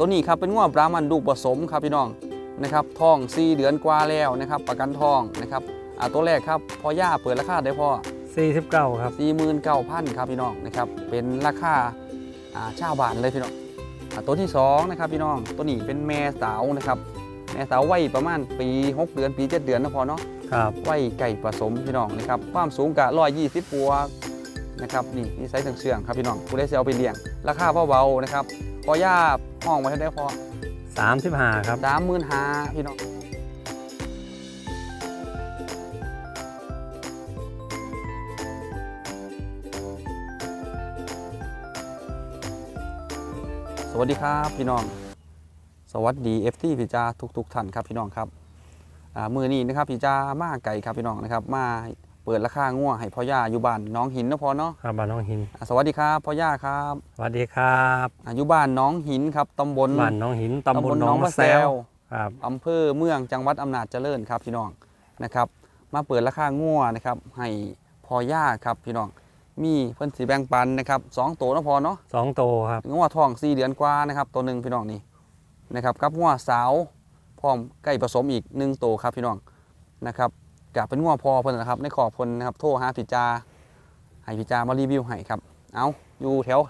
ตัวนี้ครับเป็นงวบรามันลูกผสมครับพี่น้องนะครับท้อง4เดือนกว่าแล้วนะครับ ประกันทองนะครับอ่าตัวแรกครับพอย่าเปิดราคาได้พอ49ครับ49,000ครับพี่น้องนะครับเป็นราคาอ่าชาวบ้านเลยพี่น้องอ่าตัวที่สองนะครับพี่น้องตัวนี้เป็นแม่สาวนะครับแม่สาววัยประมาณปี 6 เดือนปี 7 เดือนนะพอเนาะครับวัยไก่ผสมพี่น้องนะครับความสูงกะ120บวกนะครับนี่นี่ไซส์เสื่องๆครับพี่น้องผู้ได้เซลไปเลี้ยง ราคาเบาๆนะครับ พอย่าห้องไว้ให้ได้พอ35ครับสามหมื่นห้าพี่น้องสวัสดีครับพี่น้อง สวัสดีเอฟทีพี่จาทุกๆท่านครับพี่น้องครับอ่ามือนี้นะครับพี่จามาไก่ครับพี่น้องนะครับมา เปิดราคาง่วให้พ่อย่าอยู่บ้านน้องหินนะพอเนาะครับบ้านน้องหินอ่าสวัสดีครับพ่อย่าครับสวัสดีครับอาอยู่บ้านน้องหินครับตำบลบ้านน้องหินตำบลหน้องมะแซวครับอำเภอเมืองจังหวัดอำนาจเจริญครับพี่น้องนะครับ มาเปิดราคางัวนะครับ ให้พอย่าครับพี่น้องมีเพิ่นสีแบ่งปันนะครับสองตัวเนาะพอเนาะสองโตครับงัวทองสี่เดือนกว่านะครับตัวหนึ่งพี่น้องนี่นะครับกับงัวสาวพร้อมใกล้ผสมอีกหนึ่งตัวครับพี่น้องนะครับ กะเป็นงัวพอเพิ่นนะครับในขอบเพิ่นนะครับ โทรหาพิจาให้พิจามารีวิวให้ครับเอาอยู่แถว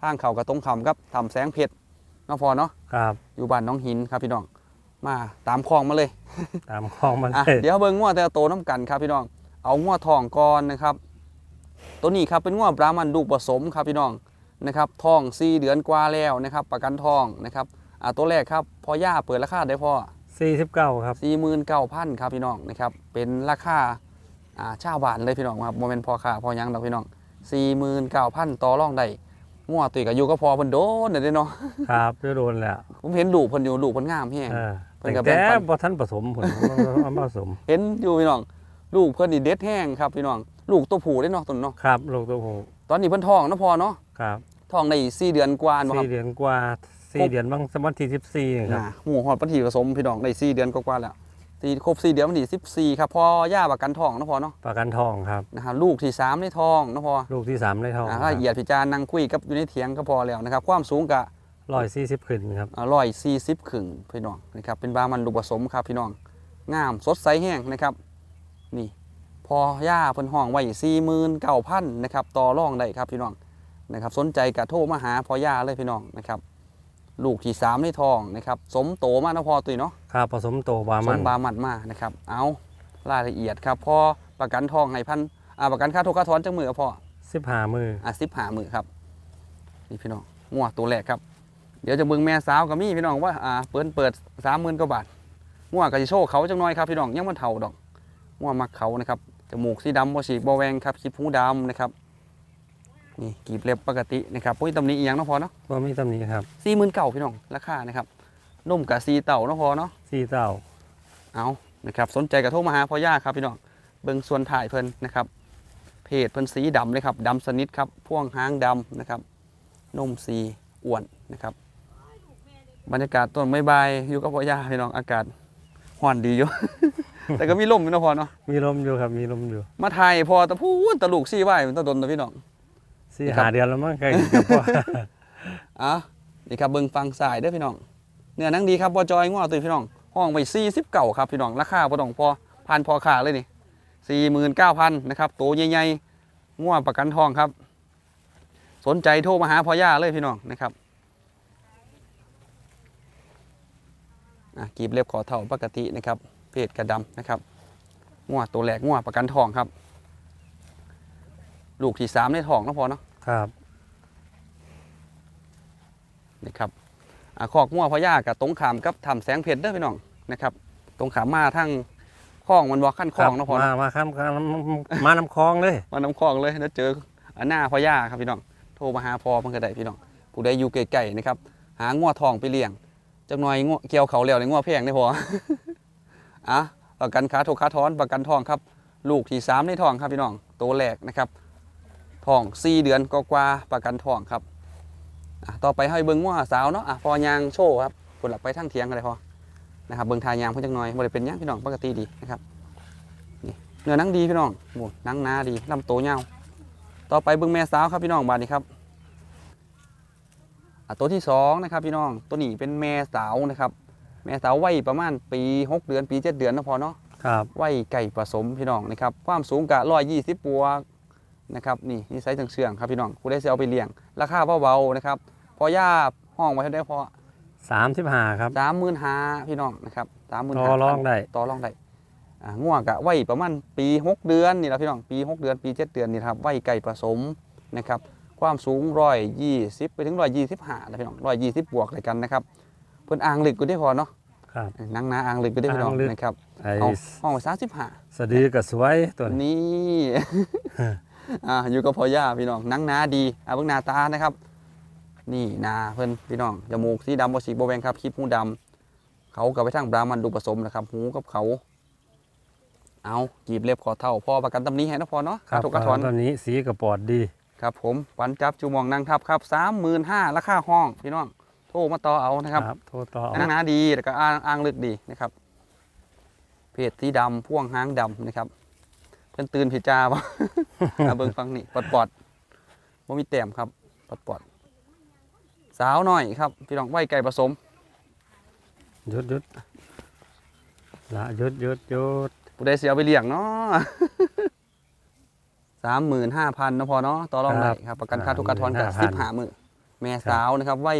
ทางเขากระตรงคำครับทำแสงเพชรเนาะพอเนาะครับ อยู่บ้านน้องหินครับพี่น้อง มาตามคลองมาเลย ตามคลองมันอะเลยเดี๋ยวเบิ่งงวแต่ละโตวน้ำกันครับพี่น้อง เอางวทองก่อนนะครับ ตัวนี้ครับเป็นงวบรามันลูกผสมครับพี่น้องนะครับทอง4เดือนกว่าแล้วนะครับ ประกันทองนะครับอ่าตัวแรกครับพอย่าเปิดราคาได้พอ 49ครับ49,000ครับพี่น้องนะครับเป็นราคาอ่าชาวบ้านเลยพี่น้องครับโมเมนพอค่าพอหยังดอกพี่น้อง49,000ต่อรองได้งวตุยกับอยู่ก็พอเพิ่นโดนเด้อเนาะครับจะโดนแล้วผมเห็นลูกเพิ่นอยู่ลูกเพิ่นงามแฮงเออเพิ่นก็แต่แบ่งปันบ่ทันผสมผลเอามาผสม เห็นอยู่พี่น้อง ลูกเพิ่นนี่เด็ดแห้งครับพี่น้อง ลูกตัวผู้ได้เนาะต้นเนาะครับ ลูกตัวผู้ตอนนี้เพิ่นท้องเนาะพอเนาะครับท้องได้4เดือนกว่าบ่ครัสี่บเดือนกว่า สี่เดือนบางสมวันที่สิบสี่นี่ครับอ่าหูหอดปฏิผสมพี่น้องได้4เดือนกว่าๆแล้วสี่ครบ4เดือนวันที่14ครับพอย่าประกันท้องเนาะพอเนาะประกันทองครับนะฮะลูกที่สามในท้องเนาะพอลูกที่สามในทองอ่าละเอียดพี่จานั่งคุยกับอยู่ในเถียงก็พอแล้วนะครับ ความสูงกะร้อยสี่สิบขึ้นครับร้อยสี่สิบ140ขึ้นพี่น้องนะครับเป็นบามันลูกผสมครับพี่น้องงามสดใสแห้งนะครับ นี่พอย่าเพิ่นห้องไว้49,000นะครับต่อรองได้ครับพี่น้องนะครับ สนใจกะโทรมาหาพ่อย่าเลยพี่น้องนะครับ ลูกที่สามในท้องนะครับสมโตมากนะพอตุยเนาะครับผสมโตบาสมัมนบามันมากนะครับ เอารายละเอียดครับพอประกันทองให้พันอ่าประกันค่าโทรค่าถอนจังมือพอสิบห้ามืออะสิบหามือครับนี่พี่น้องงัวตัวแรกครับ เดี๋ยวจะเบิ่งแม่สาวกับมี่พี่น้องว่าอ่าเปิดเปิดสามหมื่นกว่าบาทงัวก็จะโชว์เขาจังน้อยครับพี่น้องยังมันเท่าดอกงัวมักเขานะครับจมูกสีดำบ่ฉีกบ่แหวงครับขีบหูดำนะครับ นี่กีบเล็บปกตินะครับปุ้ยตำหนี้อีหยังเนาะพอเนาะว่ามีตำหนิครับสี่หมื่นเก่าพี่น้องราคานะครับนุ่มกับซีเต่าเนาะพอเนาะสี่เต้าเอานะครับสนใจกับโทรมาหาพ่อย่าครับพี่น้องเบิ่งส่วนถ่ายเพิ่นนะครับเพจเพิ่นสีดำเลยครับดำสนิทครับพ่วงหางดำนะครับนุ่มสีอ้วนนะครับ บรรยากาศต้นไม้ใบายอยู่กับพ่อย่าพี่น้องอากาศห้อนดีอยู่ แต่ก็มีลมอยู่เนาะพอเนาะมีลมอยู่ครับมีลมอยู่ มาถ่ายพอตะพูนตะลูกซี่ไหวมันตะดนนะพี่น้อง สี่ครับหาเดือนแล้วมั้งใกล้กับพ่ออะนี่ครับเบิ่งฟังสายเด้อพี่น้องเนื้อหนังดีครับบ่จอยง้อตุยพี่น้อง ห้องไปสี่สิบเก่าครับพี่น้องราคาบ่ต้องพอพันพอขาเลยนี่สี่หมื่นเก้าพันนะครับตัวใหญ่ๆง้อประกันทองครับ สนใจโทรมาหาพ่อย่าเลยพี่น้องนะครับอะกีบเล็บขอเท่าปกตินะครับเพศกระดำนะครับง้อตัวแหลกง้อประกันทองครับ ลูกที่สามในท้องเนาะพอเนาะครับนะครับอ่าคอกงัวพญากับตรงขามกับทำแสงเพชรเด้อพี่น้องนะครับ ตรงขามมาทั้งคลองมันบอกขั้นคลองเนาะพอมาเนาะมาข้ามข้ามมาน้ำคลองเลย มาน้ำคลองเลยแล้วเจออันหน้าพญาครับพี่น้องโทรมาหาพอมันก็ได้พี่น้องผู้ใดอยู่ไกลๆนะครับ หางัวทองไปเลี้ยงจักหน่อยงัวเกี่ยวเขาแล้วในงัวแพงได้พออะประกันขาถูกขาถอนประกันทองครับ ลูกที่สามในทองครับพี่น้องตัวแรกนะครับ ทองสี่เดือนก็กว่าๆประกันทองครับอะต่อไปให้เบิ้งว่าสาวเนาะอะพอยางโชว์ครับผลหลักไปทั้งเทียงกันเลยพอนะครับเบิ้งทายางเพิ่งจังหน่อยบ่ได้เป็นหยังพี่น้องปกติดีนะครับนี่เนื้อหนังดีพี่น้องโอ้หนังหนาดีลำโตวยาวต่อไปเบิ้งแม่สาวครับพี่น้องบาดนี้ครับอะตัวที่สองนะครับพี่น้องตัวนี้เป็นแม่สาวนะครับ แม่สาววัยประมาณปี 6 เดือนปี 7 เดือนนะพอเนาะครับวัยไก่ผสมพี่น้องนะครับความสูงกะร้อยยี่สิบบวก นะครับนี่นิสัยเชื่องๆครับพี่น้องผู้ได้เสียเอาไปเลี้ยง ราคาเบาๆนะครับพอย่าห้องไว้เท่าได้พอสามสิบห้าครับสามหมื่นห้าพี่น้องนะครับสามหมื่นต่ห้าอรองได้ต่อรองได้อ่าง่วงกะวัยประมาณปี6เดือนนี่แหละพี่น้องปี6เดือนปี7เดือนนี่ครับวัยไก่ผสมนะครับความสูงร้อยยี่สิบไปถึงร้อยยี่สิบห้านะพี่น้องร้อยยี่สิบบวกเลยกันนะครับเพิ่นอ่างลึกก็ได้พอเนาะครับนังนาอ่างลึกก็ได้พี่น้องอ่างลึกนะครับไอ้เอาห้องไว้สามสิบห้าสะดือกับสวยตัวนี้นี่ อ่าอยู่กับพ่อย่าพี่น้องหนังหนาดีอ่าเบิ่งหน้าตานะครับ นี่หนาเพิ่นพี่น้องจมูกสีดำบ่สีบ่แบงครับคลิปหูดำเขากับไปทางบรามันดูผสมนะครับ หูกับเขา เอากีบเล็บขอเท่าพ่อประกันตำหนี้ให้นะพอเนาะครับทุกกระถอนตัวนี้สีกระปอดดีครับผมปันจับจูมองนั่งทับครับ35,000ราคาห้องพี่น้องโทรมาต่อเอานะครับโทรต่อหนังหนาดีแล้วก็อ่างอ่างลึกดีนะครับเพจสีดำพ่วงหางดำนะครับ เพิ่นตื่นผิดจ้าบ่อะเบิ่งฟังนี่ปอดปอดบ่มีแต้มครับปอดปอดสาวหน่อยครับ พี่น้องไว้ไก่ผสมหยุดหยุดละหยุดหยุดหยุดผู้ใดเสียเอาไปเลี้ยงเนาะ สามหมื่นห้าพันนะพอเนาะต่อรองได้ครับ ประกันค่าทุกกระทอนกับสิบหามือแม่สาวนะครับไว้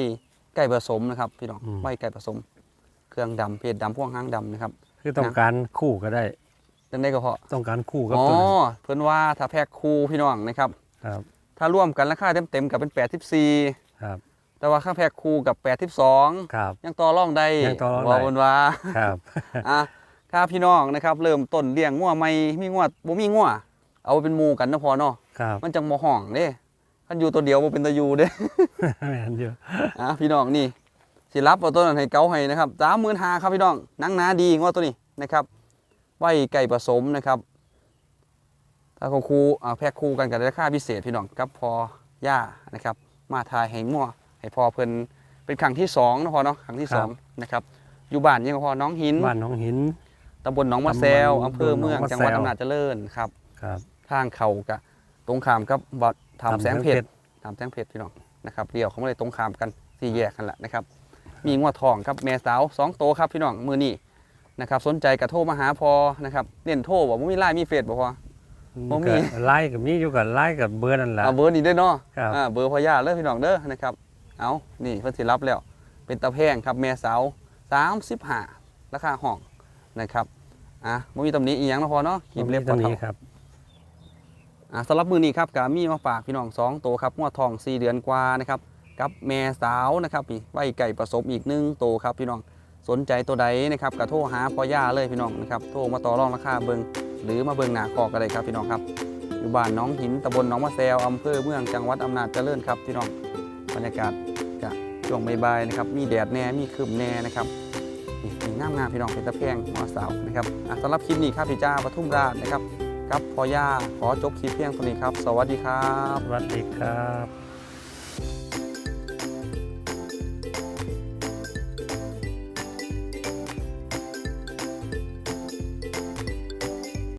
ไก่ผสมนะครับ พี่น้องไว้ไก่ผสม เครื่องดำเพจดำพ่วงหางดำนะครับ คือต้องการคู่ก็ได้ จังได้ก็พอต้องการคู่กับอ๋อตัวนี้เพิ่นว่าถ้าแพ็คคู่พี่น้องนะครับครับ ถ้าร่วมกันราคาเต็มๆกับเป็นแปดสิบสี่ครับแต่ว่าค่าแพ็คคู่กับแปดสิบสองครับยังต่อรองได้ยังต่อรองได้ว่าบนว่าครับอะถ้าพี่น้องนะครับ เริ่มต้นเลี้ยงงัวไม่มีงัวบ่มีงัวเอาไปเป็นหมู่กันนะพอเนาะครับมันจังบ่ห้องเด้คันอยู่ตัวเดียวบ่เป็นตะอยู่เด้แม่นอยู่อะพี่น้องนี่สิรับเอาตัวนั้นให้เกาให้นะครับ35,000ครับพี่น้องหนังหนาดีงัวตัวนี้นะครับ ไว้ไก่ผสมนะครับถ้าเขาคู่อ่าแพ็คคู่กันกับราคาพิเศษพี่น้องกับพอย่านะครับ มาทายให้งัวให้พอเพิ่นเป็นครั้งที่สองนะพอเนาะครั้งที่สองนะครับ อยู่บ้านยังพอน้องหินบ้านหน้องหินตำบลหนองมะแซวตำบลอำเภอเมืองหนองมะแซวจังหวัดอำนาจเจริญครับครับทางเขากะตรงขามกับวัดทำแสงเพชรรทำแสงเพชรพี่น้องนะครับเดี่ยวเขาไม่ได้ตรงขามกันสี่แยกกันแหละนะครับ มีงวดทองครับแม่สาวสองโตวครับพี่น้องมือนี้ นะครับสนใจกระโทรมาหาพอนะครับเน้นโทรบอกว่ามีไลน์มีเฟซบอกพอ บ่มี ก็ไล่กับมีอยู่กับไล่กับเบอร์นั่นแหละ เอาเบอร์นี้ด้วยเนาะครับ อ่าเบอร์พอย่าเด้อพี่น้องเด้อนะครับ เอานี่เพิ่นสิรับแล้ว เป็นตะแพงครับแม่สาวสามสิบห้าราคาห้องนะครับอะบ่มีตำหนี้อีหยังนะพอเนาะครีมเล็บตัพอวเท่า นี้ครับ อ่าสำหรับมือนี้ครับกามีมาฝากพี่น้องสองตัวครับงวดทอง 4 เดือนกว่านะครับกับแม่สาวนะครับนี่ไว้ไก่ผสมอีกหนึ่งตัวครับพี่น้อง สนใจตัวใดนะครับกระโทรหาพ่อย่าเลยพี่น้องนะครับโทรมาต่อรองราคาเบิงหรือมาเบิงหนาคอก็ได้ครับพี่น้องครับอยู่บ้านน้องหินตำบลหน้องมะแซวอำเภอเมืองจังหวัดอำนาจเจริญครับพี่น้องบรรยากาศจะช่วงบ่ายๆนะครับมีแดดแน่มีครึมแน่นะครับนี่มีงามงามพี่น้องเป็นตะแพงหัวสาวนะครับสำหรับคลิปนี้ครับพี่จ้าปทุมราชนะครับกับพ่อย่าขอจบคลิปเพียงเท่านี้ครับ สวัสดีครับ สวัสดีครับ